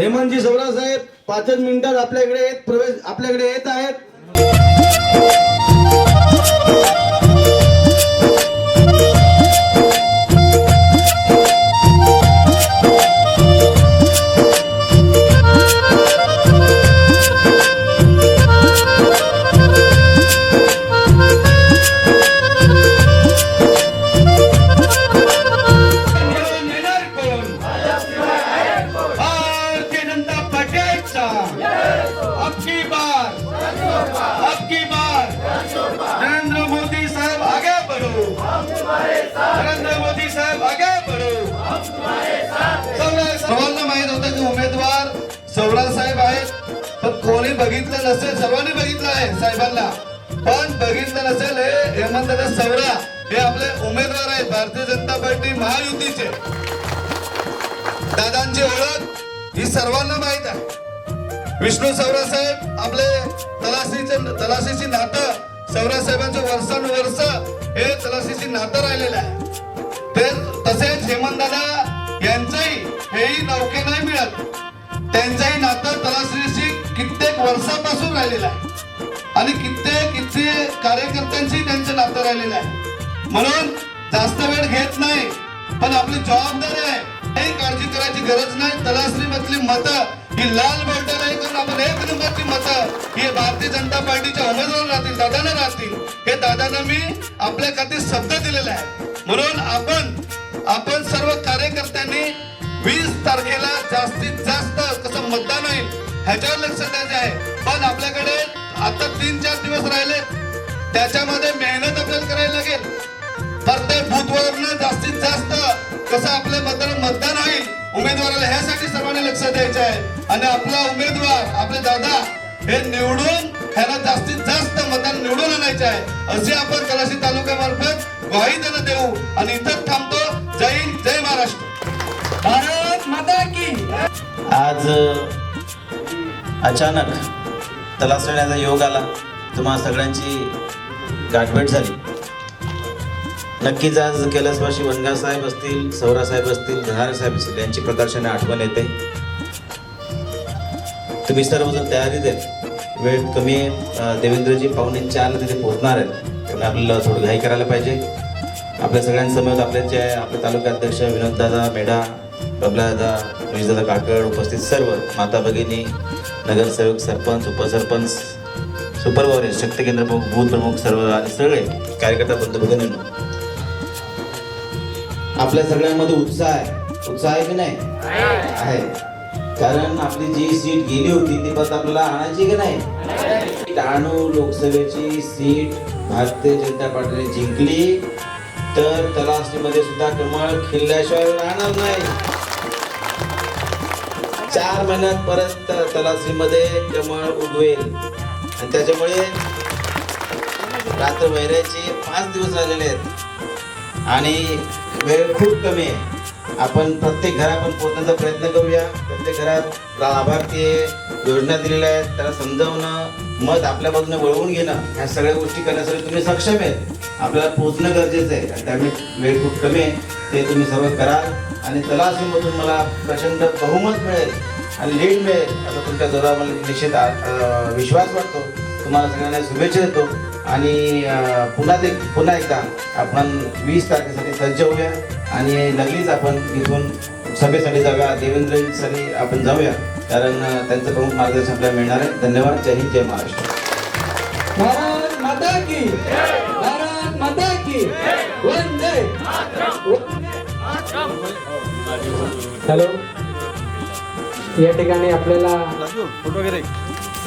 हेमंतजी सवरा साहेब पाचच मिनिटात आपल्याकडे येत प्रवेश आपल्याकडे येत आहेत. अबकी बार अबकी बार नरेंद्र मोदी साहेब आगे बढ़ो। नरेंद्र मोदी साहेब आगे बढ़ो। सर्वांना माहीत होतं की उमेदवार सवरा साहेब आहेत पण कोणी बघितलं नसेल सर्वांनी बघितलं आहे साहेबांना. पण बघितलं नसेल हे हेमंतदादा सवरा हे आपले उमेदवार आहेत भारतीय जनता पार्टी महायुतीचे. दादांची ओळख ही सर्वांना माहीत आहे. विष्णू सवरा साहेब आपले तलाशीचे तलाशीची नातं सवरा साहेबांचं वर्षानुवर्ष हे तलाशीची नातं राहिलेलं आहे. ते तसेच हेमंतदादा यांचंही हेही नौके नाही मिळत. त्यांचंही नातं तलाशीशी कित्येक वर्षापासून राहिलेलं आहे. आणि कित्येक किती कार्यकर्त्यांशी त्यांचं नातं राहिलेलं आहे. म्हणून जास्त वेळ घेत नाही पण आपली जबाबदारी आहे. काही काळजी करायची गरज नाही. तलासरी मधली मतं ही लाल बोटाला हे करून आपण एक नंबरची मतं ही भारतीय जनता पार्टीच्या उमेदवार राहतील दादांना राहतील. हे दादांना मी आपल्या खाती शब्द दिलेला आहे. म्हणून आपण आपण सर्व कार्यकर्त्यांनी वीस तारखेला जास्तीत जास्त कसं मतदान होईल ह्याच्यावर लक्ष द्यायचं आहे. पण आपल्याकडे आता तीन चार दिवस राहिले. त्याच्यामध्ये मेहनत आपल्याला करायला लागेल. प्रत्येक बूथवरनं जास्तीत जास्त कसं आणि आपला उमेदवार आपले दादा हे निवडून ह्याला जास्तीत जास्त मतदान निवडून आणायचे आहे. असे आपण तलाशी तालुक्यामार्फत ग्वाही त्यांना देऊ आणि इथंच थांबतो. जय हिंद जय महाराष्ट्र. भारत माता की आज अचानक तलासण्याचा योग आला. तुम्हा सगळ्यांची गाठभेट झाली. नक्कीच आज कैलासवासी वनगा साहेब असतील सौरा साहेब असतील धनारे साहेब असतील यांची प्रकर्षाने आठवण येते. तुम्ही सर्वजण तयारीत आहेत वेळ कमी आहे. देवेंद्रजी पाहुणे चार तिथे पोहोचणार आहेत. त्यामुळे आपल्याला थोडं घाई करायला पाहिजे. आपल्या सगळ्यांसमोर आपले जे आपले तालुकाध्यक्ष विनोददादा मेढा बबलादादा विजदादा काकड उपस्थित सर्व माता भगिनी नगरसेवक सरपंच उपसरपंच सुपरवारे शक्ती केंद्र प्रमुख बूथ प्रमुख सर्व आणि सगळे कार्यकर्ता बंधू भगिनींनो. आपल्या सगळ्यांमध्ये उत्साह आहे. उत्साह आहे की नाही? आहे. कारण आपली जी सीट गेली होती ती परत आपल्याला आणायची की नाही? डहाणू लोकसभेची सीट भारतीय जनता पार्टीने जिंकली तर तलासणीमध्ये सुद्धा कमळ खिल्ल्याशिवाय राहणार नाही. चार महिन्यात परत तलासणीमध्ये कमळ उगवेल आणि त्याच्यामुळे रात्र वैराचे पाच दिवस राहिलेले आहेत. आणि वेळ खूप कमी आहे. आपण प्रत्येक घरापर्यंत पोहोचण्याचा प्रयत्न करूया. प्रत्येक घरात लाभार्थी योजना दिलेल्या आहेत. त्याला समजावणं मत आपल्या बाजूने वळवून घेणं ह्या सगळ्या गोष्टी करण्यासाठी तुम्ही सक्षम आहेत. आपल्याला पोहोचणं गरजेचं आहे. त्यामुळे वेळ खूप कमी आहे. ते तुम्ही सर्व कराल. आणि तलासमधून मला प्रचंड बहुमत मिळेल आणि लीड मिळेल. आता तुमच्या जोरावर मला निश्चित विश्वास वाटतो. तुम्हाला सगळ्यांना शुभेच्छा देतो. आणि पुन्हा ते पुन्हा एकदा आपण वीस तारखेसाठी सज्ज होऊया आणि लगेच आपण इथून सभेसाठी जाऊया. देवेंद्रसाठी आपण जाऊया. कारण त्यांचं प्रमुख मार्गदर्शन आपल्याला मिळणार आहे. धन्यवाद. जय हिंद जय महाराष्ट्र. भारत माता की भारत माता की वंदे हॅलो. या ठिकाणी आपल्याला